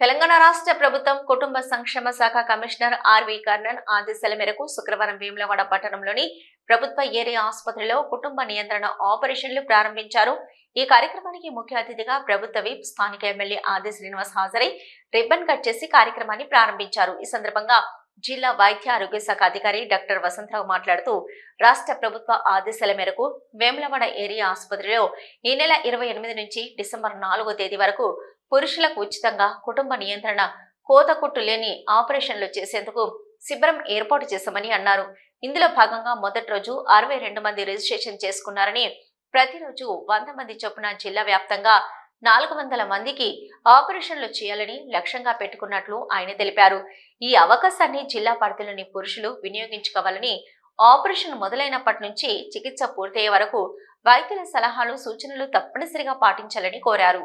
తెలంగాణ రాష్ట్ర ప్రభుత్వం కుటుంబ సంక్షేమ శాఖ కమిషనర్ ఆర్వి కర్ణన్ ఆదేశాల మేరకు శుక్రవారం వేములవాడ పట్టణంలోని ప్రభుత్వ ఏరియా ఆసుపత్రిలో కుటుంబ నియంత్రణ ఆపరేషన్లు ప్రారంభించారు. ఈ కార్యక్రమానికి ముఖ్య అతిథిగా ప్రభుత్వ విప్ స్థానిక ఎమ్మెల్యే ఆది శ్రీనివాస్ హాజరై రిబ్బన్ కట్ చేసి కార్యక్రమాన్ని ప్రారంభించారు. ఈ సందర్భంగా జిల్లా వైద్య ఆరోగ్య శాఖ అధికారి డాక్టర్ వసంతరావు మాట్లాడుతూ రాష్ట్ర ప్రభుత్వ ఆదేశాల మేరకు వేములవాడ ఏరియా ఆసుపత్రిలో ఈ నెల ఇరవై ఎనిమిది నుంచి డిసెంబర్ నాలుగో తేదీ వరకు పురుషులకు ఉచితంగా కుటుంబ నియంత్రణ కోతకుట్టు లేని ఆపరేషన్లు చేసేందుకు శిబిరం ఏర్పాటు చేశామని అన్నారు. ఇందులో భాగంగా మొదటి రోజు అరవై రెండు మంది రిజిస్ట్రేషన్ చేసుకున్నారని ప్రతిరోజు వంద మంది చొప్పున జిల్లా వ్యాప్తంగా నాలుగు వందల మందికి ఆపరేషన్లు చేయాలని లక్ష్యంగా పెట్టుకున్నట్లు ఆయన తెలిపారు. ఈ అవకాశాన్ని జిల్లా పరిధిలోని పురుషులు వినియోగించుకోవాలని ఆపరేషన్ మొదలైనప్పటి నుంచి చికిత్స పూర్తయ్యే వరకు వైద్యుల సలహాలు సూచనలు తప్పనిసరిగా పాటించాలని కోరారు.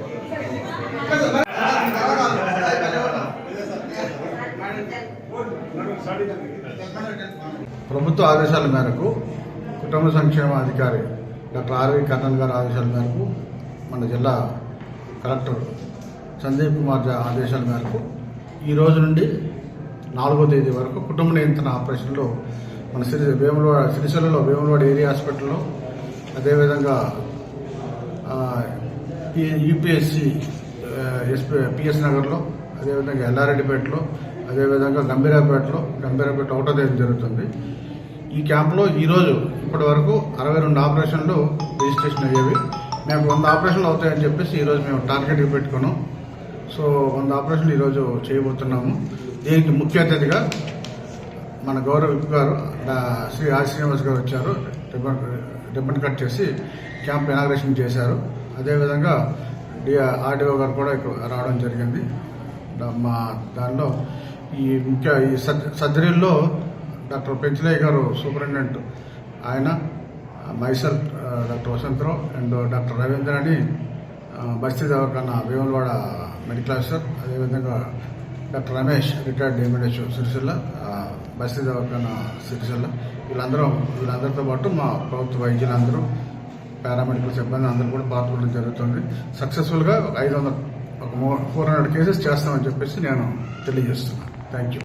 ప్రభుత్వ ఆదేశాల మేరకు కుటుంబ సంక్షేమ అధికారి డాక్టర్ ఆర్వి కర్ణన్ గారి ఆదేశాల మేరకు మన జిల్లా కలెక్టర్ సందీప్ కుమార్ ఆదేశాల మేరకు ఈ రోజు నుండి నాలుగో తేదీ వరకు కుటుంబ నియంత్రణ ఆపరేషన్లో మన సిరి వేములవాడ సిరిసిల్లలో వేములవాడ ఏరియా హాస్పిటల్లో అదేవిధంగా యూపీఎస్సి ఎస్పీ పిఎస్ నగర్లో అదేవిధంగా ఎల్లారెడ్డిపేటలో అదేవిధంగా గంభీరాపేటలో గంభీరాపేట ఒకటో తేదీ జరుగుతుంది. ఈ క్యాంప్లో ఈరోజు ఇప్పటి వరకు అరవై రెండు ఆపరేషన్లు రిజిస్ట్రేషన్ అయ్యేవి. మేము వంద ఆపరేషన్లు అవుతాయని చెప్పేసి ఈరోజు మేము టార్గెట్గా పెట్టుకున్నాం. సో వంద ఆపరేషన్లు ఈరోజు చేయబోతున్నాము. దీనికి ముఖ్య అతిథిగా మన గౌరవ విప్ గారు శ్రీ ఆర్ శ్రీనివాస్ గారు వచ్చారు. రిబ్బన్ రిబ్బన్ కట్ చేసి క్యాంప్ ఇనాగ్రేషన్ చేశారు. అదేవిధంగా డి ఆర్డీఓ గారు కూడా ఇక్కడ రావడం జరిగింది. మా దానిలో ఈ ముఖ్య ఈ సర్జరీల్లో డాక్టర్ పెంచలయ్య గారు సూపరింటెండెంట్. ఆయన మైసల్ doctor Vasantharao and doctor Ravindra అని బస్తీ దవాఖాన వేములవాడ మెడికల్ ఆఫీసర్. అదేవిధంగా doctor Ramesh retired DMHO Sirisilla Basti Dawakhana Sirisilla. వీళ్ళందరూ వీళ్ళందరితో పాటు మా ప్రభుత్వ వైద్యులందరూ పారామెడికల్ సిబ్బంది అందరూ కూడా పాల్గొనడం జరుగుతుంది. సక్సెస్ఫుల్గా ఐదు వందల ఒక ఫోర్ హండ్రెడ్ కేసెస్ చేస్తామని చెప్పేసి నేను తెలియజేస్తున్నాను. Thank you